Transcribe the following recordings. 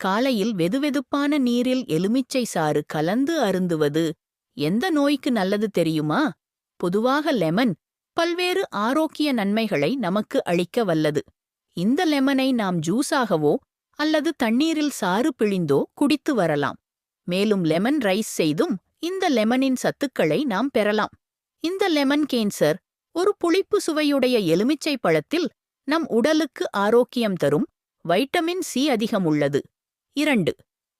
காலையில் வெதுவெதுப்பான நீரில் எலுமிச்சை சாறு கலந்து அருந்துவது எந்த நோய்க்கு நல்லது தெரியுமா? பொதுவாக லெமன் பல்வேறு ஆரோக்கிய நன்மைகளை நமக்கு அளிக்க வல்லது. இந்த லெமனை நாம் ஜூஸாகவோ அல்லது தண்ணீரில் சாறு பிழிந்தோ குடித்து வரலாம். மேலும் லெமன் ரைஸ் செய்தும் இந்த லெமனின் சத்துக்களை நாம் பெறலாம். இந்த லெமன் கேன்சர் ஒரு புளிப்பு சுவையுடைய எலுமிச்சை பழத்தில் நம் உடலுக்கு ஆரோக்கியம் தரும் வைட்டமின் சி அதிகம் உள்ளது. இரண்டு.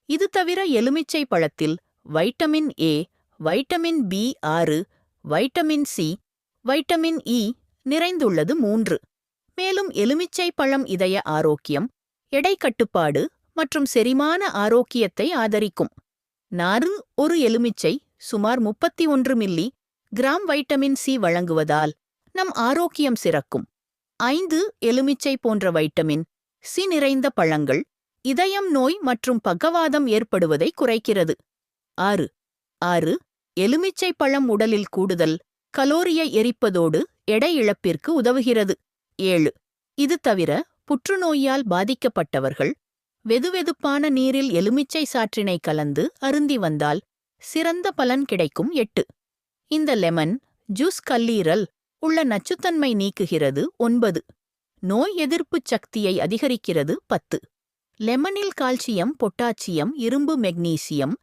இது தவிர எலுமிச்சை பழத்தில் வைட்டமின் ஏ வைட்டமின் பி ஆறு வைட்டமின் சி வைட்டமின் இ நிறைந்துள்ளது மூன்று. மேலும் எலுமிச்சை பழம் இதய ஆரோக்கியம் எடை கட்டுப்பாடு மற்றும் செரிமான ஆரோக்கியத்தை ஆதரிக்கும். நாறு ஒரு எலுமிச்சை சுமார் முப்பத்தி ஒன்று மில்லி கிராம் வைட்டமின் சி வழங்குவதால் நம் ஆரோக்கியம் சிறக்கும். ஐந்து எலுமிச்சை போன்ற வைட்டமின் சி நிறைந்த பழங்கள் இதயம் நோய் மற்றும் பக்கவாதம் ஏற்படுவதை குறைக்கிறது. ஆறு. ஆறு. எலுமிச்சை பழம் உடலில் கூடுதல் கலோரியை எரிப்பதோடு எடை இழப்பிற்கு உதவுகிறது. ஏழு. இது தவிர புற்றுநோயால் பாதிக்கப்பட்டவர்கள் வெதுவெதுப்பான நீரில் எலுமிச்சை சாற்றினை கலந்து அருந்தி வந்தால் சிறந்த பலன் கிடைக்கும். எட்டு. இந்த லெமன் ஜூஸ் கல்லீரல் உள்ள நச்சுத்தன்மை நீக்குகிறது. ஒன்பது. நோய் எதிர்ப்புச் சக்தியை அதிகரிக்கிறது. பத்து. லெமனில் கால்சியம் பொட்டாசியம் இரும்பு மெக்னீசியம்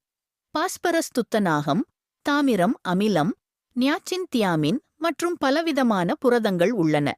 பாஸ்பரஸ் துத்தநாகம் தாமிரம் அமிலம் நியாச்சின் தியாமின் மற்றும் பலவிதமான புரதங்கள் உள்ளன.